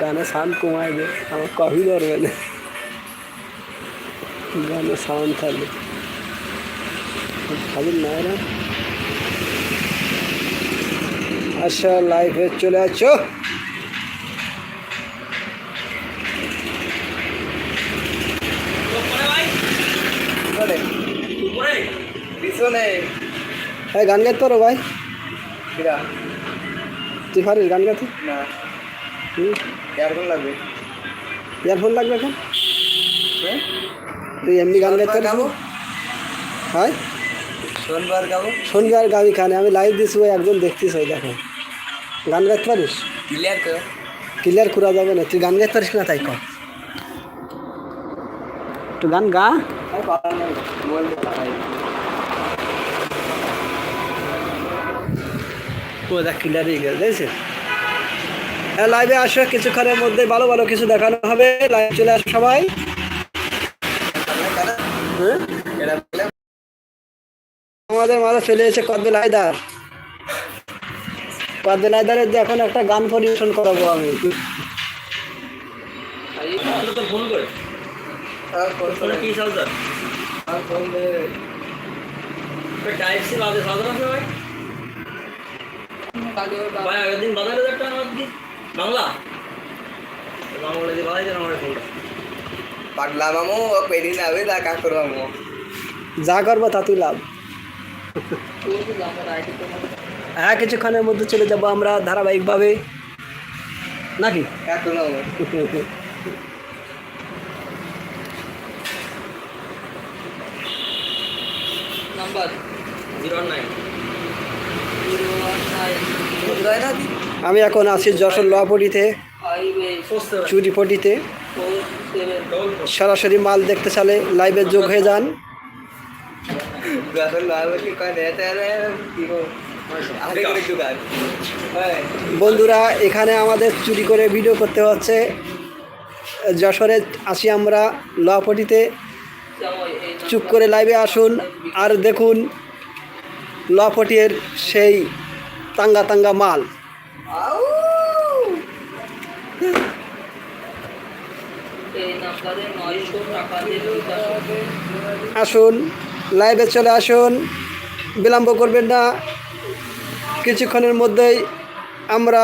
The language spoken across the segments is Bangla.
গানে সাউন্ড কমায় দে আমার কফি ধরবে না। গানে সাউন্ড থাকবে। না এরা। আচ্ছা লাইফে চলে আছো হ্যাঁ গান গাইতে পারো ভাই? তুই পারিস গান গাইতে? না। কেমন লাগবে। ইয়ারফোন লাগবে এখন? হ্যাঁ তুই এমনি গান গাইতে গাবো। হ্যাঁ? সোনবার গাবো। শুনবি আর গাবি খানে আমি লাইভ দিছি ওই একজন দেখতিস ওই দেখো। গান গাইতে পারিস? ক্লিয়ার কর। ক্লিয়ার করা যাবে না। তুই গান গাইতে পারিস না তাই কর। একটু গান গা। ও দেখ ক্লিয়ার হয়ে গেল দেখছে হ্যাঁ লাইভে আসো কিছুক্ষণের মধ্যে ভালো ভালো কিছু দেখানো হবে। লাইভ চলে আসো সবাই। হ্যাঁ আমাদের মাথা চলে এসেছে কদবেল হায়দার। কদবেল হায়দারের এখন একটা গান পরিবেশন করাবো আমি। ভাই? আগের দিন বাজারে একটা আমার বাংলা? বাংলা দিয়ে বাজাই আমার পাগলা মামু ও পেরি না হবে তা কা করবা মামু। যা করব তাতেই লাভ। হ্যাঁ কিছুক্ষণের মধ্যে চলে যাব আমরা ধারাবাহিকভাবে। নাকি? নাম্বার? Zero nine. কোথায় না দি আমি এখন আছি যশোর লোয়াপটিতে চুরিপটিতে। সরাসরি মাল দেখতে চালে লাইভে যোগ হয়ে যান। বন্ধুরা, এখানে আমাদের চুরি করে ভিডিও করতে হচ্ছে। যশোরে আসি আমরা লোয়াপটিতে চুপ করে লাইভে আসুন। আর দেখুন লপটির সেই তাঙ্গা তাঙ্গা মাল। আসুন লাইভে চলে আসুন। বিলম্ব করবেন না। কিছুক্ষণের মধ্যেই আমরা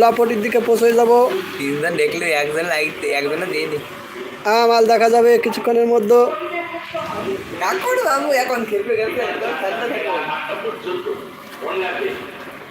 লাপটির দিকে পৌঁছে যাব। তিনজন দেখলে একজন লাইক একজনে দিয়ে দি আ মাল দেখা যাবে কিছুক্ষণের মধ্যে। এখন খেলবে গেছে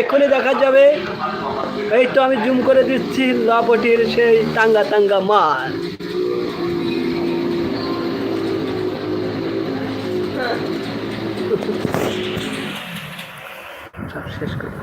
এক্ষুনি দেখা যাবে। এই তো আমি জুম করে দিচ্ছি লাপটির সেই টাঙ্গা টাঙ্গা মাছ। সব শেষ করে